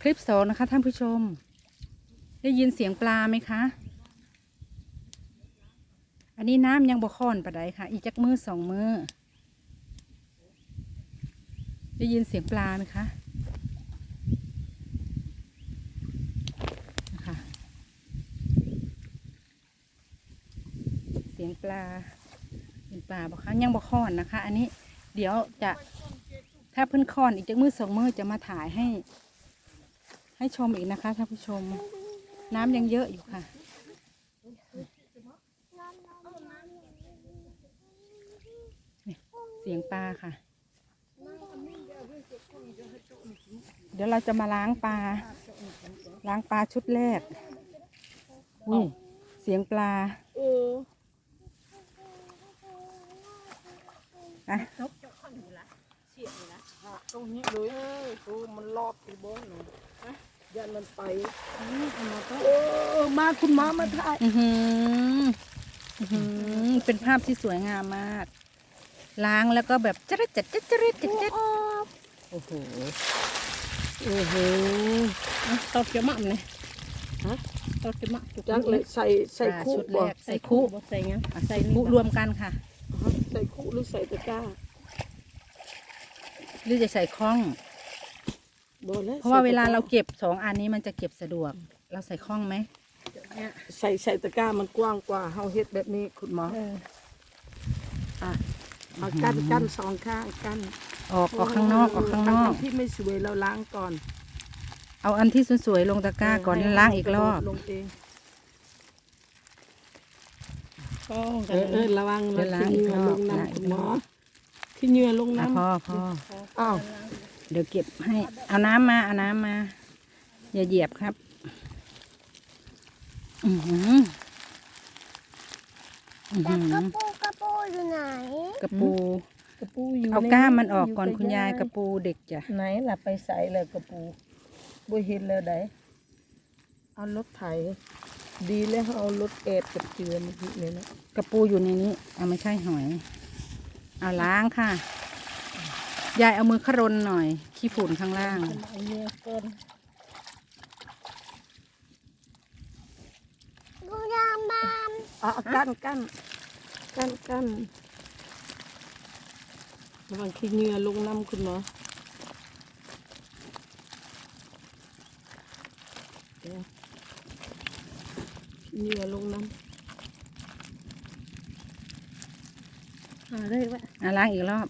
คลิปสองนะคะท่านผู้ชม ได้ยินเสียงปลาไหมคะ อันนี้น้ำยังบ่ค่อนปะไดค่ะ อีกจักมือสองมือ ได้ยินเสียงปลาไหมคะนะคะเสียงปลาเป็นปลาบ่คะยังบ่ค่อนนะคะ อันนี้เดี๋ยวจะ ถ้าเพิ่นค่อนอีกจักมือสองมือจะมาถ่ายให้ ให้ชมอีกนะคะท่านผู้ชม น้ำยังเยอะอยู่ค่ะ เสียงปลาค่ะ เดี๋ยวเราจะมาล้างปลา ล้างปลาชุดแรกอุ้ยเสียงปลาเอออะ ตรงนี้เลยโอ้มันรอบที่บ้านเลยยันมันไปเออมาคุณหมามาถ่ายอือหืออื้อหือเป็นภาพที่สวยงามมาก ล้างแล้วก็แบบจริดจัดจัดจริดจัดจัดโอ้โหโอ้โหตอกเกี่ยวมะมันเลยฮะตอกเกี่ยวมะจุกจักเลยใส่ใส่ปลาคุชุดบ่แรกใส่คุบ่ใส่เงี้ยอะใส่คุรวมกันค่ะ ใส่คุหรือใส่ตะกร้า หรือจะใส่คล้องบ่แล้วเพราะว่าเวลาเราเก็บสองอันนี้มันจะเก็บสะดวก เราใส่คล้องไหมใส่ใส่ตะกร้ามันกว้างกว่าเฮาเฮ็ดแบบนี้คุณหมอเอออะเอากั้นกั้นสองข้างกั้นออกออกข้างนอกออกข้างนอกที่ไม่สวยเราล้างก่อน เอาอันที่สวยๆลงตะกร้าก่อนแล้วล้างอีกรอบลงเองก็เออเออระวังเดี๋นะยวล้างขี้อีเหกงื่อรลอบงล้างน้ำอีคุกณหมรอ อบขี้เหงื่อลงอะน้ำพอพออ้าวเดี๋ยวเก็บให้ เอาน้ำมา เอาน้ำมา อย่าเหยียบครับ อือหืออื้อแต่หืกระอปูกระปูอยู่ไหนกระปู กระปูอยู่เอาในก้ามมันออกก่อนบคุณยายกระปูเด็กจ้ะ ไหนล่ะไปใส่เลยกระปูบ่เห็นเลยไดเอารถไถดีแล้วเอารถเอ็ดกับเจือนี่นี่นะกระปูอยู่ในนี้เอาไม่ใช่หอย เอาล้างค่ะ ยายเอามือขรนหน่อย ขี้ฝุ่นข้างล่างไอ้เนี่ยก่อนดูยามบามอะกั้นกั้นกั้นกั้นระวังขี้เหงื่อลงน้ำคุณหมอเดี๋ยวขี้เหงื่อลงน้หาได้วะอะล้างอีกรอบ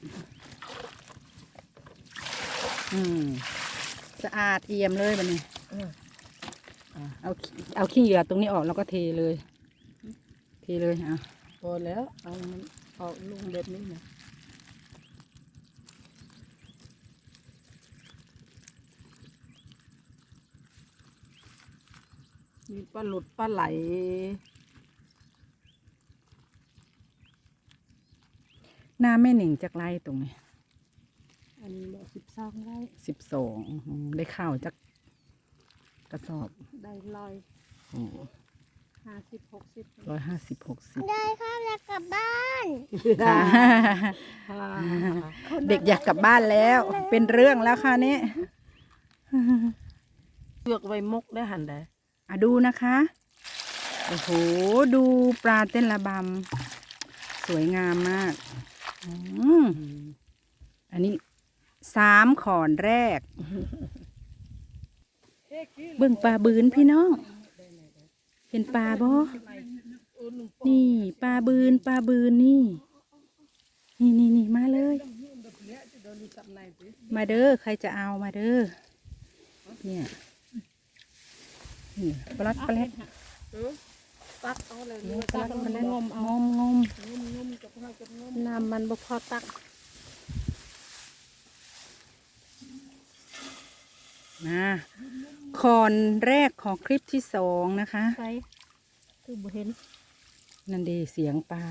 อืม สะอาดเอี่ยมเลยบันนี้ำเอออะเอาขี้เอาขี้เหยื่อตรงนี้ออกแล้วก็เทเลย เทเลยอะพอแล้ว เอามันเอาลงแบบนี้นะมีปลาหลุดปลาไหล หน้าแม่หนิงจากไล่ตรงนี้อันนี้บอกสิบสองไร่สิบสองได้ข้าวจากกระสอบ ได้ลอยห้าสิบหกสิบร้อยห้าสิบหกสิบได้ข้าวแล้วกลับบ้านค่ะเด็กอยากกลับบ้านแล้ว เป็นเรื่องแล้วค่ะนี่เลือกไว้มกได้หันได้อะดูนะคะ โอ้โห ดูปลาเต้นระบำ สวยงามมาก อันนี้สามขอนแรก เบิ่งปลาบืนพี่น้อง เห็นปลาบ่นี่ปลาบืนปลาบืนนี่ นี่นี่นี่มาเลย มาเด้อใครจะเอามาเด้อ เนี่ยนี่ปลัดปลัด ตักเอาเลยปลัดปลัดงมเอางมงมน้ำมันบ่พอตักนะคอนแรกของคลิปที่สองนะคะใส่คือบ่เห็น นั่นดีเสียงปลา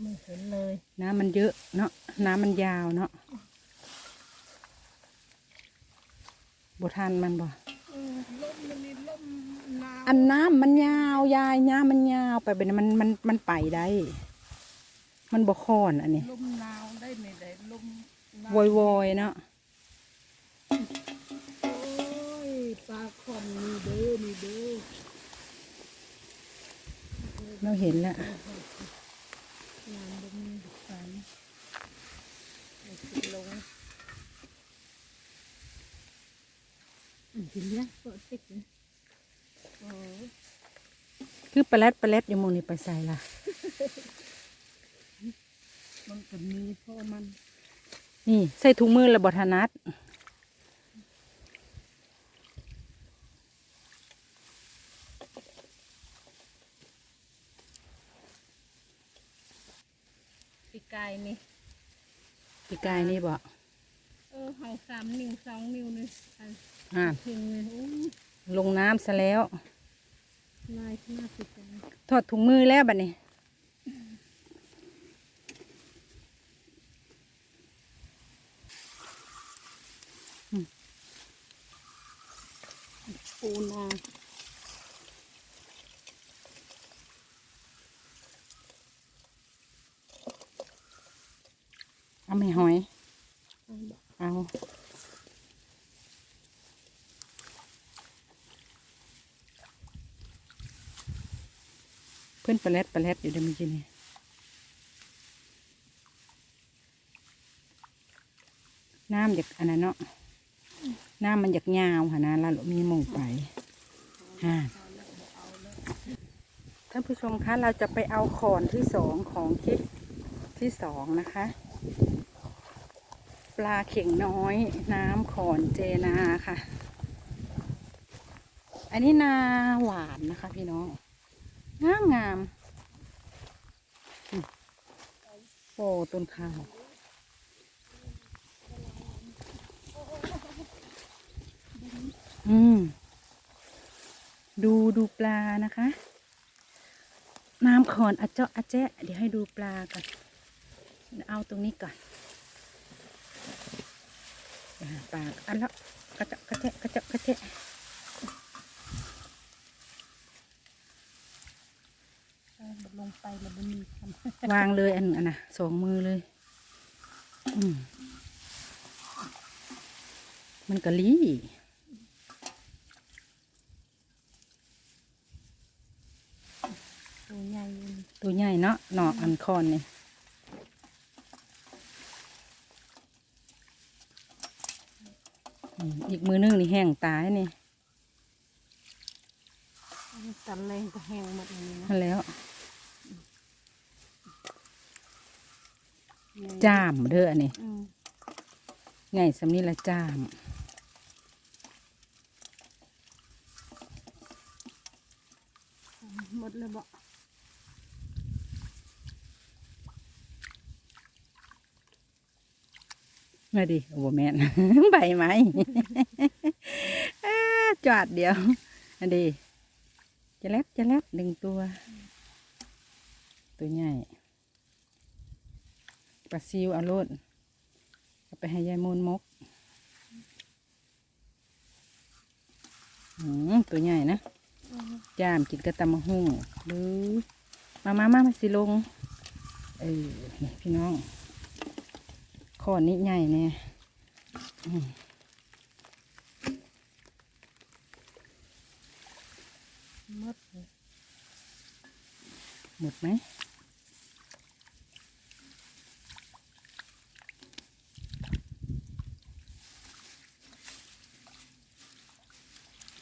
ไม่เห็นเลย น้ำมันเยอะเนาะน้ำมันยาวเนาะบทันมันบ่ อันน้ำมันยาวยายน้ำมันยาวไปเป็นมันมันมันไปได้ มันบ่คอนอันนี้ลมนาวได้ไม่ได้ลมนาววอยวอยเนาะโอ้ยปลาคอนนี่เด้อนี่เด้อเราเห็นแล้วงานบ่มีสันเอาสิลง อันที่ เนี้ยก็ติดนะเออคือปลาแรดปลาแรดอยู่หมองนี้ไปใส่ละมันก็มีพ่อมัน นี่ ใส่ถุงมือและบทนัดปีกายนี่ปีกายนี่บ่ เออเห่าสามนิ้วสองนิ้วนี่อันอ่าถึงเลยโอ้ยลงน้ำซะแล้ว ลายขนาดปีกายถอดถุงมือแล้วบัดนี้ ปูนาเอาไม่หอย เอาบอก เอาเพื่อนปลาแรดปลาแรดอยู่เดี๋ยวมื่อกี้นี่น้ำจากอันนั้นเนาะน้ำมันจากยาวค่ะนะแล้วมีหมงไปฮะท่านผู้ชมคะเราจะไปเอาขอนที่สองของคลิปที่สองนะคะ ปลาเข่งน้อย น้ำขอนเจนาค่ะ อันนี้นาหวานนะคะพี่น้อง งามงามโอ้ต้นข้าวอืม ดูดูปลานะคะ น้ำขอนอเจาะอะแจ๊ะเดี๋ยวให้ดูปลาก่อนเอาตรงนี้ก่อน ปากอันละกระเจาะกระเจะกระเจาะกระเจะเอาลงไปแล้วมันมีคำวางเลยอันอันน่ะสองมือเลย อืมมันกะลีตัวใหญ่อยู่ตัวใหญ่เนาะหนออันคอนนี่ อืมอีกมือนึงนี่แห้งตายนี่สันแรงก็แห้งหมดเลยนะนั่นแล้วใหญ่จ้ามเด้ออันนี้อืมไงสำนี้ละจ้าม หมดเลยบ่ มาดิโอ้แม่นใบไม้จอดเดียวอันดีจะแลบจะแลบหนึ่งตัว ตัวใหญ่ปลาซิวเอาโลดเอาไปให้ยายมูลมกอืมตัวใหญ่นะย่ามกินกระตำมะฮุ่งหรือมามามามาสิลง เออพี่น้อง ข้อนี้ใหญ่แน่อืมหมดเลยหมดไหม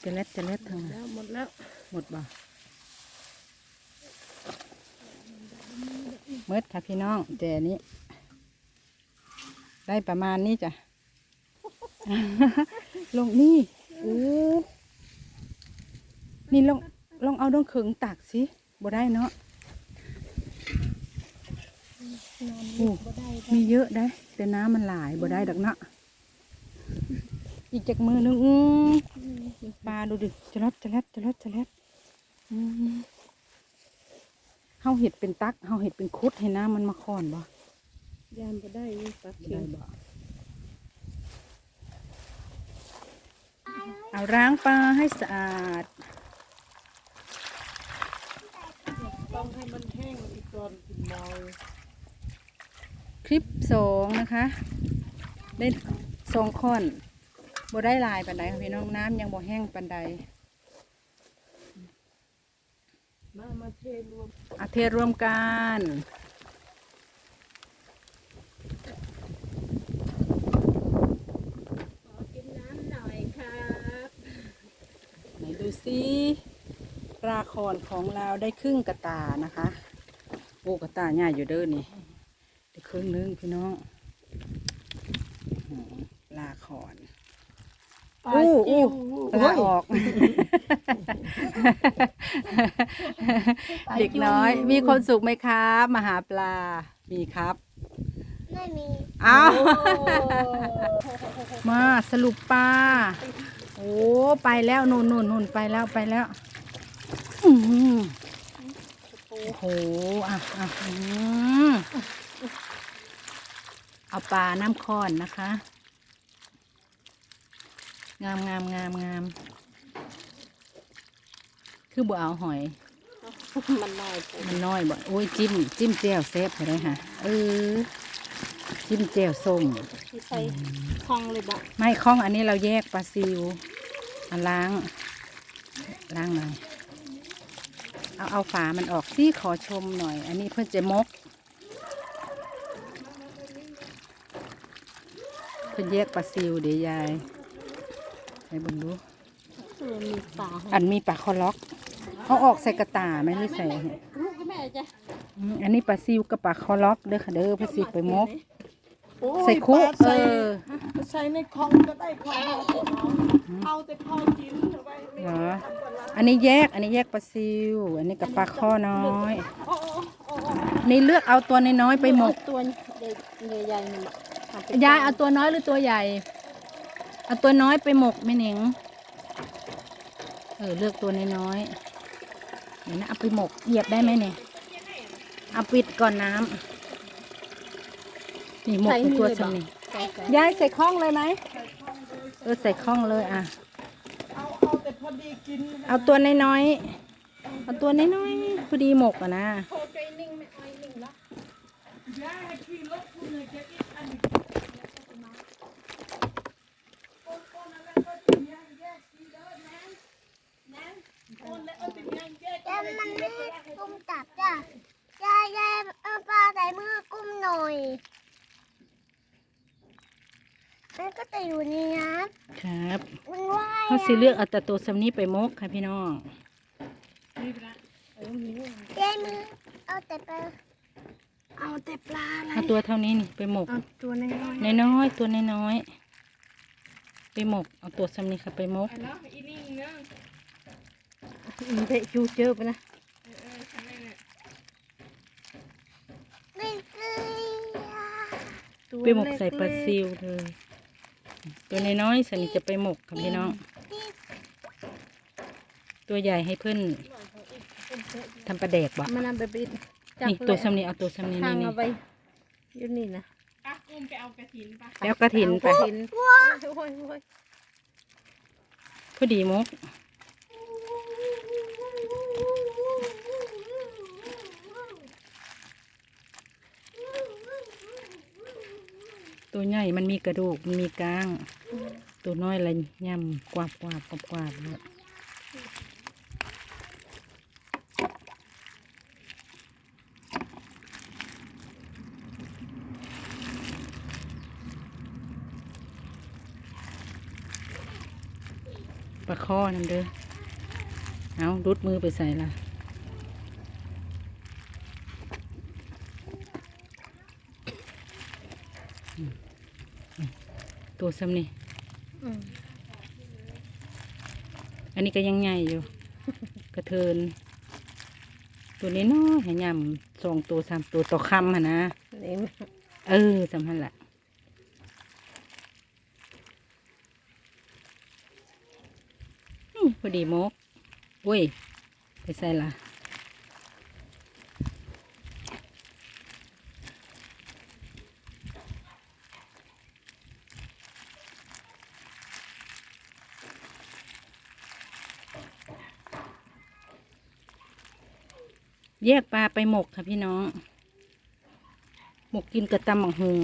จะเล็ดจะเล็ดทางไหนแล้วหมดแล้ว หมดบ่หมดค่ะพี่น้องแต่อันนี้ ได้ประมาณนี้จ้ะ ลงนี่เออนี่ลองลองเอาดองเขิงตักสิบ่ได้เนาะโอ้มีเยอะได้ แต่น้ำมันหลายบ่ได้ดอกเนาะอีกจากมือนึงปลาดูดิจะรัดจะรัดจะรัดจะรัดเฮาเห็ดเป็นตักเฮาเห็ดเป็นคุดให้น้ำมันมาค่อนบ่ ยานบ่ได้อยู่ปลาบ่เข็ได้งบ่เอาล้างปลาให้สะอาด ต้องให้มันแห้งอีกก่อนกินหน่อยลิปสองนะคะ ได้สองค่อนบ่ได้หลายปันใดค่ะพี่น้องน้ำยังบ่แห้งปันใดมามาเทรวมอาเทศร่วมกัน กินน้ำหน่อยครับ ไหนดูซิ ปลาคอนของเราได้ครึ่งกระตานะคะโอ้กระตาใหญ่อยู่เด้อนี่ได้ครึ่งหนึงพี่น้องอื้อหือปลาคอนอู้อู้ปลาออก เด็กน้อย มีความสุขไหมครับมาหาปลา มีครับ ไม่มีอ้าวมาสรุปปลา โอ้ ไปแล้วนู่นนู่นนู่นไปแล้วไปแล้ว โอ้โห อะอะอืมเอาปลาน้ำคอนนะคะ งามงามงามงาม คือบ่เอาหอย มันน้อยไปมันน้อยบ่โอ้ยจิ้ม จิ้มแจ่วเซฟไปเลยค่ะ เออ จิ้มแจ่วส้มที่ใส่คลองเลยบอกไม่ข้องอันนี้เราแยกปลาซิวมาล้าง ล้างหน่อย เอาเอาฝามันออกสิขอชมหน่อย อันนี้เพื่อจะมก เพื่อแยกปลาซิวเดี๋ยวยายให้เบุญดูเออมีปลาอันมีปลาคอล็อกเขาออกใส่กระตาไหมหรือใส่เนี่ยลูกกับแม่จ้ะอืมอันนี้ปลาซิวกับปลาคอล็อกเด้อค่ะเด้อเพื่อสิไปมกโอ้ยใส่คุกปลาเอใส่อใส่ในคลองก็ได้คลองเอาเอาแต่พอกินเอาไว้ไม่เหร อันนี้แยก อันนี้แยกปลาซิว อันนี้กับปลาข้อน้อยอนี่เลือกเอาตัวน้อยๆไปหมก ตัวใหญ่ๆนี่ยายเอาตัวน้อยหรือตัวใหญ่ เอาตัวน้อยไปหมกแม่หนิง เออเลือกตัวน้อยๆเดี๋ยวนะเอาไปหมกเหยียบได้ไหมเนี่ยเอาปิดก่อนน้ำนี่หมกอยู่ตัวสำนียายใส่ข้องเลยไหมเออใส่ข้องเลยอะ เอาเอาแต่พอ ดีกินเอาตัวน้อยๆเอาตัวน้อยๆพอดีหมกอะนะโคใจนิ่งไม่อ้อยนิ่งละ ย่าให้ขี่รถคุณเลยจะอีกอันนี้คนคนอะไรก็จะแยกแยกขี่เด้อแม่นแม่นคนแล้วเอาแต่แยกแยก แต่มันไม่กุ้มจับจ้ะยายยายเอาปลาใส่มือกุ้มหน่อยมันก็จะอยู่ในน้ ครับำมันว่าย เขา สิเลือกเอาแต่ตัวสำนี้ไปมกค่ะพี่น้องยายมือเอาแต่ปลาเอาแต่ปลาอะไรเอาตัวเท่านี้นี่ไปหมกเอาตัวน้อยน้อยๆตัวน้อยๆไปหมกเอาตัวสำนี้ค่ะไปมกๆมันเตะจูเจอไปนะไม่เคยอะตัวไปหมกใส่ปลาซิวเลยตัวน้อยๆสันนี้จะไปหมกค่ะพี่น้อง ตัวใหญ่ให้เพื่อนทำปลาแดกบ่มันนำไปปิดจับนี่ตัวสำนี้เอาตัวสำนี้ทางนี่นี่เอาไปอยู่นี่นะแล้วกระถินไปเอากระถินโอ้ยโอ้ยโอ้ยพอดีมกตัวใหญ่มันมีกระดูก มันมีกล้าง ตัวน้อยอะไรย่ำกวาบกวาบกวาบกวาบเลย ข้อนั่นเด้อเอารุดมือไปใส่ละอืมอืมตัวซ้ำนี่อืมอันนี้ก็ยังใหญ่อยู่ กระเทิน ตัวนี้น้อยให้ยำสองตัวสามตัวต่อคำหะนะนี่เออสำคัญละนี่พอ ดีมกอุ้ย ไปใส่ละแยกปลาไปหมกค่ะพี่น้อง หมกกินกระตำบังหง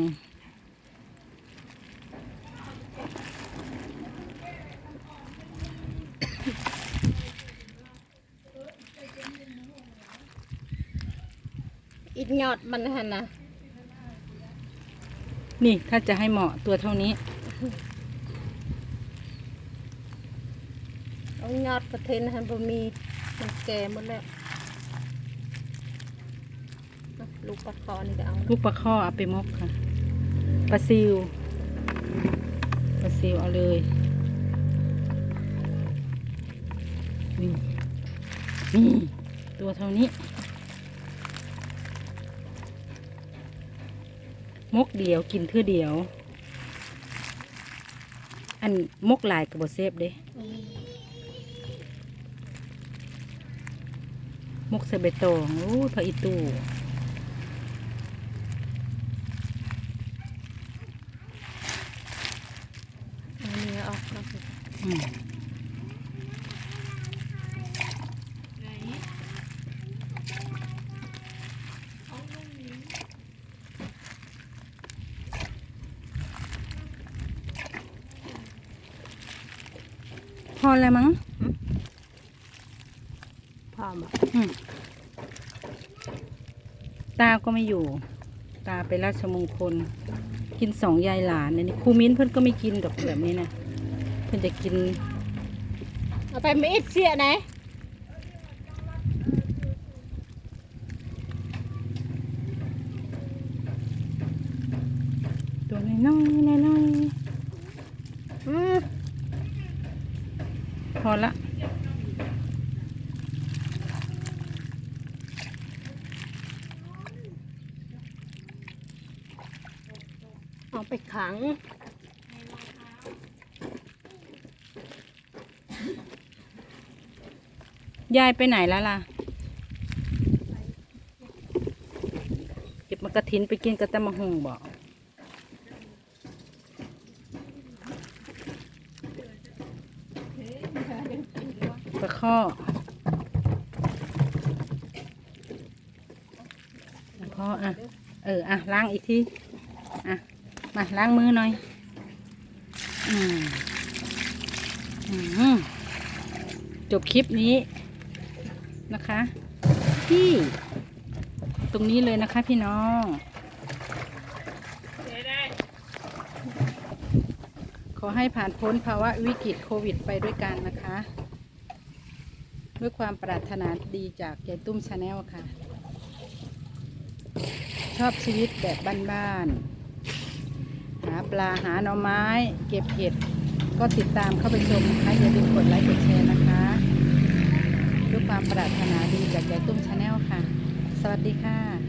ยอดมันหันนะนี่ถ้าจะให้เหมาะตัวเท่านี้เอายอดกระเทนหันบ่มีมันแก่หมดแล้วอะลูกปลาคอนี่ก็เอาลูกปลาข้อเอาไปมกค่ะปลาซิวปลาซิวเอาเลยนี่นี่ตัวเท่านี้ มกเดียวกินเทื่อเดียว อันมกหลายกับบเซฟเด้มกใส่ใบตองโอ้ยพระอิตูเอาเนื้อออกก็คือ อืมพอแล้วมั้งพร้อมอะอืมตาก็ไม่อยู่ ตาไปราชมงคล กินสองยายหลานอันนี้ครูมิ้นเพื่อนก็ไม่กินดอกแบบนี้นะเพื่อนจะกิน เอาไปไม่อิดเสียไหนตัวน้อยๆน้อย อืม ๆพ อละเอาไปขังยายไปไหนแล้วล่ะ เก็บมากระถินไปกินกระตะมะฮงบอกปลา ข้อปลาข้ออะ เออ อะ ล้างอีกที อะ มาล้างมือหน่อย อืม อืม จบคลิปนี้นะคะ ที่ ตรงนี้เลยนะคะพี่น้องขอให้ผ่านพ้นภาวะวิกฤตโควิดไปด้วยกันนะคะ ด้วยความปรารถนาดีจากยายตุ้มชาแนลค่ะ ชอบชีวิตแบบบ้านๆ หาปลาหาหน่อไม้ เก็บเห็ด ก็ติดตามเข้าไปชมนะคะอย่าลืมกดไลค์กดแชร์นะคะ ด้วยความปรารถนาดีจากยายตุ้มชาแนลค่ะ สวัสดีค่ะ